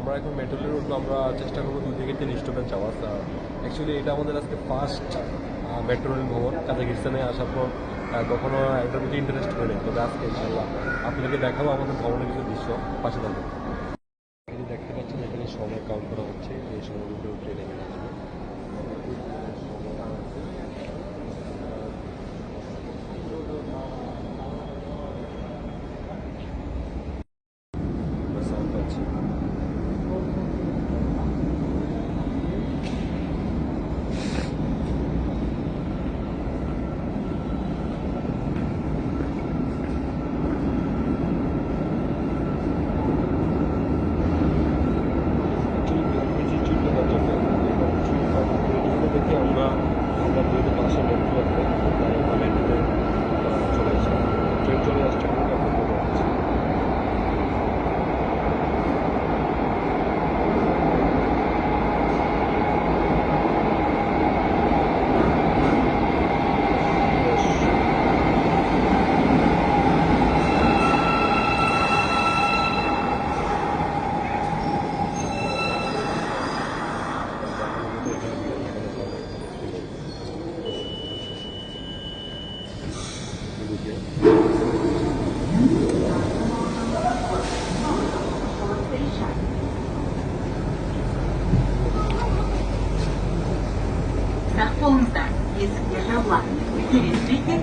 আমরা এখন মেট্রোলে উঠবো, আমরা চেষ্টা করব দুই থেকে তিন স্টপেজ যাওয়ার অ্যাকচুয়ালি এটা আমাদের আজকে ফার্স্ট মেট্রো রেল ভ্রমণ। কাজাকিস্তানে আসার পর কখনো এটার প্রতি ইন্টারেস্ট হয়নি তবে আজকে ইনশাল্লাহ আপনাদেরকে দেখাবো আমাদের ভবনের কিছু দৃশ্য। পাশে থাকবে যে দেখতে পাচ্ছেন, এখানে সময় কাউন্ট করা হচ্ছে। এই সময়গুলো ট্রেনে গেলে আসবে। আমরা sound এবং চুল্লু দেখে আমরা আমরা দুটো পাশে metro Nach Polnstad ist der Schablan.